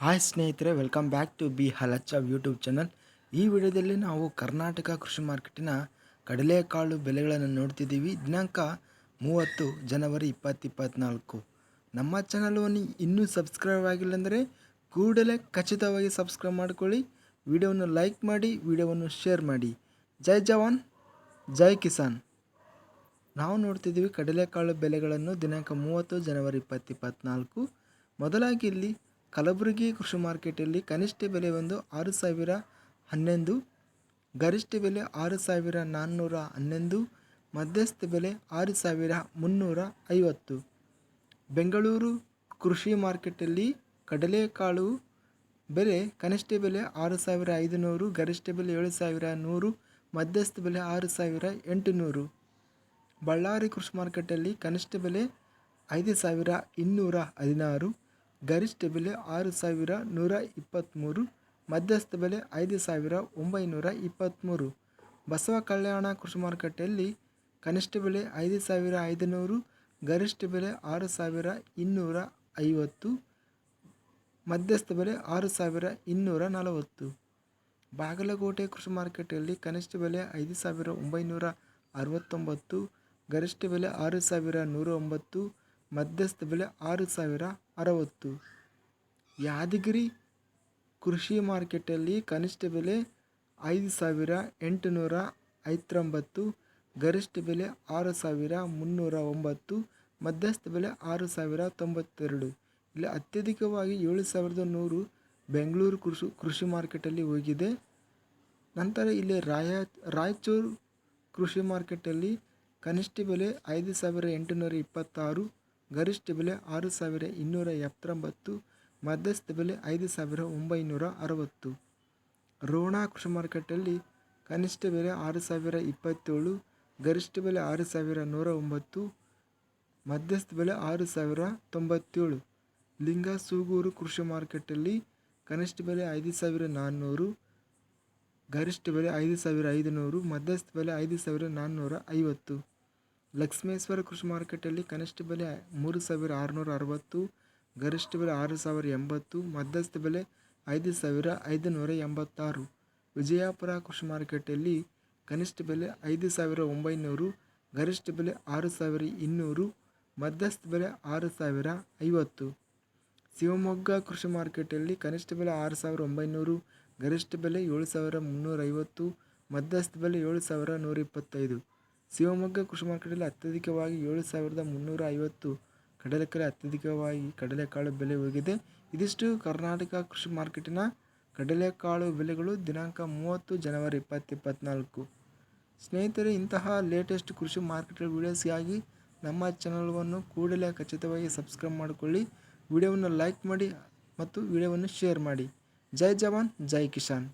Hi ಸ್ನೇಹಿತರೆ welcome back to B ಹಲಚ್ಚ YouTube channel ಈ ವಿಡಿಯೋದಲ್ಲಿ ನಾವು ಕರ್ನಾಟಕ ಕೃಷಿ ಮಾರ್ಕೆಟಿನ ಕಡಲೆಕಾಳು ಬೆಲೆಗಳನ್ನು ನೋಡ್ತಿದ್ದೀವಿ. ದಿನಾಂಕ ಮೂವತ್ತು ಜನವರಿ ಇಪ್ಪತ್ತು ಇಪ್ಪತ್ತ್ನಾಲ್ಕು ನಮ್ಮ ಚಾನಲನ್ನು ಇನ್ನೂ ಸಬ್ಸ್ಕ್ರೈಬ್ ಆಗಿಲ್ಲ ಅಂದರೆ ಕೂಡಲೇ ಖಚಿತವಾಗಿ ಸಬ್ಸ್ಕ್ರೈಬ್ ಮಾಡಿಕೊಳ್ಳಿ. ವಿಡಿಯೋವನ್ನು ಲೈಕ್ ಮಾಡಿ, ವಿಡಿಯೋವನ್ನು ಶೇರ್ ಮಾಡಿ. ಜೈ ಜವಾನ್, ಜೈ ಕಿಸಾನ್. ನಾವು ನೋಡ್ತಿದ್ದೀವಿ ಕಡಲೆಕಾಳು ಬೆಲೆಗಳನ್ನು ದಿನಾಂಕ ಮೂವತ್ತು ಜನವರಿ ಇಪ್ಪತ್ತು ಇಪ್ಪತ್ತ್ನಾಲ್ಕು ಮೊದಲಾಗಿ ಇಲ್ಲಿ ಕಲಬುರಗಿ ಕೃಷಿ ಮಾರ್ಕೆಟಲ್ಲಿ ಕನಿಷ್ಠ ಬೆಲೆ ಒಂದು ಆರು ಸಾವಿರ ಹನ್ನೊಂದು, ಗರಿಷ್ಠ ಬೆಲೆ ಆರು ಸಾವಿರ ನಾನ್ನೂರ ಹನ್ನೊಂದು, ಮಧ್ಯಸ್ಥ ಬೆಲೆ ಆರು ಸಾವಿರ ಮುನ್ನೂರ ಐವತ್ತು. ಬೆಂಗಳೂರು ಕೃಷಿ ಮಾರ್ಕೆಟಲ್ಲಿ ಕಡಲೆಕಾಳು ಬೆಲೆ ಕನಿಷ್ಠ ಬೆಲೆ ಆರು ಸಾವಿರ ಐದುನೂರು, ಗರಿಷ್ಠ ಬೆಲೆ ಏಳು ಸಾವಿರ ನೂರು, ಮಧ್ಯಸ್ಥ ಬೆಲೆ ಆರು ಸಾವಿರ ಎಂಟುನೂರು. ಬಳ್ಳಾರಿ ಕೃಷಿ ಮಾರ್ಕೆಟಲ್ಲಿ ಕನಿಷ್ಠ ಬೆಲೆ ಐದು ಸಾವಿರ ಇನ್ನೂರ ಹದಿನಾರು ಗರಿಷ್ಠ ಬೆಲೆ ಆರು ಸಾವಿರ ನೂರ ಇಪ್ಪತ್ತ್ಮೂರು ಮಧ್ಯಸ್ಥ ಬೆಲೆ ಐದು ಸಾವಿರ ಒಂಬೈನೂರ ಇಪ್ಪತ್ತ್ಮೂರು ಬಸವ ಕಲ್ಯಾಣ ಕೃಷಿ ಮಾರುಕಟ್ಟೆಯಲ್ಲಿ ಕನಿಷ್ಠ ಬೆಲೆ ಐದು ಸಾವಿರ ಐದುನೂರು, ಗರಿಷ್ಠ ಬೆಲೆ ಆರು ಸಾವಿರ ಇನ್ನೂರ ಐವತ್ತು, ಮಧ್ಯಸ್ಥ ಬೆಲೆ ಆರು ಸಾವಿರ ಇನ್ನೂರ ನಲವತ್ತು. ಬಾಗಲಕೋಟೆ ಕೃಷಿ ಮಾರುಕಟ್ಟೆಯಲ್ಲಿ ಕನಿಷ್ಠ ಬೆಲೆ ಐದು ಸಾವಿರ ಒಂಬೈನೂರ ಅರವತ್ತೊಂಬತ್ತು, ಗರಿಷ್ಠ ಬೆಲೆ ಆರು ಸಾವಿರ ನೂರ ಒಂಬತ್ತು ಮಧ್ಯಸ್ಥ ಬೆಲೆ ಆರು ಸಾವಿರ ಅರವತ್ತು. ಯಾದಗಿರಿ ಕೃಷಿ ಮಾರ್ಕೆಟಲ್ಲಿ ಕನಿಷ್ಠ ಬೆಲೆ ಐದು ಸಾವಿರ ಎಂಟುನೂರ ಐವತ್ತೊಂಬತ್ತು, ಗರಿಷ್ಠ ಬೆಲೆ ಆರು ಸಾವಿರ ಮುನ್ನೂರ ಒಂಬತ್ತು, ಮಧ್ಯಸ್ಥ ಬೆಲೆ ಆರು ಸಾವಿರ ತೊಂಬತ್ತೆರಡು. ಇಲ್ಲಿ ಅತ್ಯಧಿಕವಾಗಿ ಏಳು ಸಾವಿರದ ನೂರು ಬೆಂಗಳೂರು ಕೃಷಿ ಕೃಷಿ ಮಾರ್ಕೆಟಲ್ಲಿ ಹೋಗಿದೆ. ನಂತರ ಇಲ್ಲಿ ರಾಯ, ರಾಯಚೂರು ಕೃಷಿ ಮಾರ್ಕೆಟಲ್ಲಿ ಕನಿಷ್ಠ ಬೆಲೆ ಐದು ಸಾವಿರ ಎಂಟುನೂರ ಇಪ್ಪತ್ತಾರು ಗರಿಷ್ಠ ಬೆಲೆ ಆರು ಸಾವಿರ ಇನ್ನೂರ ಎಪ್ಪತ್ತೊಂಬತ್ತು, ಮಧ್ಯಸ್ಥ ಬೆಲೆ ಐದು ಸಾವಿರ ಒಂಬೈನೂರ ಅರವತ್ತು. ರೋಣ ಕೃಷಿ ಮಾರ್ಕೆಟಲ್ಲಿ ಕನಿಷ್ಠ ಬೆಲೆ ಆರು ಸಾವಿರ ಇಪ್ಪತ್ತೇಳು, ಗರಿಷ್ಠ ಬೆಲೆ ಆರು ಸಾವಿರ ನೂರ ಒಂಬತ್ತು, ಮಧ್ಯಸ್ಥ ಬೆಲೆ ಆರು ಸಾವಿರ ತೊಂಬತ್ತೇಳು. ಲಿಂಗ ಸೂಗೂರು ಕೃಷಿ ಮಾರ್ಕೆಟಲ್ಲಿ ಕನಿಷ್ಠ ಬೆಲೆ ಐದು ಸಾವಿರ ನಾನ್ನೂರು, ಗರಿಷ್ಠ ಬೆಲೆ ಐದು ಸಾವಿರ ಐದುನೂರು, ಮಧ್ಯಸ್ಥ ಬೆಲೆ ಐದು ಸಾವಿರ ನಾನ್ನೂರ ಐವತ್ತು. ಲಕ್ಷ್ಮೇಶ್ವರ ಕೃಷಿ ಮಾರುಕಟ್ಟೆಯಲ್ಲಿ ಕನಿಷ್ಠ ಬೆಲೆ ಮೂರು ಸಾವಿರ ಆರುನೂರ ಅರವತ್ತು, ಗರಿಷ್ಠ ಬೆಲೆ ಆರು ಸಾವಿರ ಎಂಬತ್ತು, ಮಧ್ಯಸ್ಥ ಬೆಲೆ ಐದು ಸಾವಿರ ಐದುನೂರ ಎಂಬತ್ತಾರು. ವಿಜಯಪುರ ಕೃಷಿ ಮಾರುಕಟ್ಟೆಯಲ್ಲಿ ಕನಿಷ್ಠ ಬೆಲೆ ಐದು ಸಾವಿರ ಒಂಬೈನೂರು, ಗರಿಷ್ಠ ಬೆಲೆ ಆರು ಸಾವಿರ ಇನ್ನೂರು, ಮಧ್ಯಸ್ಥ ಬೆಲೆ ಆರು ಸಾವಿರ ಐವತ್ತು. ಶಿವಮೊಗ್ಗ ಕೃಷಿ ಮಾರುಕಟ್ಟೆಯಲ್ಲಿ ಕನಿಷ್ಠ ಬೆಲೆ ಆರು ಸಾವಿರ ಒಂಬೈನೂರು, ಗರಿಷ್ಠ ಬೆಲೆ ಏಳು ಸಾವಿರ ಮುನ್ನೂರ ಐವತ್ತು, ಮಧ್ಯಸ್ಥ ಬೆಲೆ ಏಳು ಸಾವಿರ ನೂರ ಇಪ್ಪತ್ತೈದು. ಶಿವಮೊಗ್ಗ ಕೃಷಿ ಮಾರ್ಕೆಟಲ್ಲಿ ಅತ್ಯಧಿಕವಾಗಿ ಏಳು ಸಾವಿರದ ಮುನ್ನೂರ ಐವತ್ತು ಕಡಲೆಕಾಯಿ ಅತ್ಯಧಿಕವಾಗಿ ಕಡಲೆಕಾಳು ಬೆಲೆ ಹೋಗಿದೆ. ಇದಿಷ್ಟು ಕರ್ನಾಟಕ ಕೃಷಿ ಮಾರ್ಕೆಟಿನ ಕಡಲೆಕಾಳು ಬೆಲೆಗಳು ದಿನಾಂಕ ಮೂವತ್ತು ಜನವರಿ ಇಪ್ಪತ್ತು ಇಪ್ಪತ್ತ್ನಾಲ್ಕು ಸ್ನೇಹಿತರೆ, ಇಂತಹ ಲೇಟೆಸ್ಟ್ ಕೃಷಿ ಮಾರ್ಕೆಟ್ ವೀಡಿಯೋಸ್ಗಾಗಿ ನಮ್ಮ ಚಾನಲ್ವನ್ನು ಕೂಡಲೇ ಖಚಿತವಾಗಿ ಸಬ್ಸ್ಕ್ರೈಬ್ ಮಾಡಿಕೊಳ್ಳಿ. ವಿಡಿಯೋವನ್ನು ಲೈಕ್ ಮಾಡಿ ಮತ್ತು ವಿಡಿಯೋವನ್ನು ಶೇರ್ ಮಾಡಿ. ಜೈ ಜವಾನ್, ಜೈ ಕಿಸಾನ್.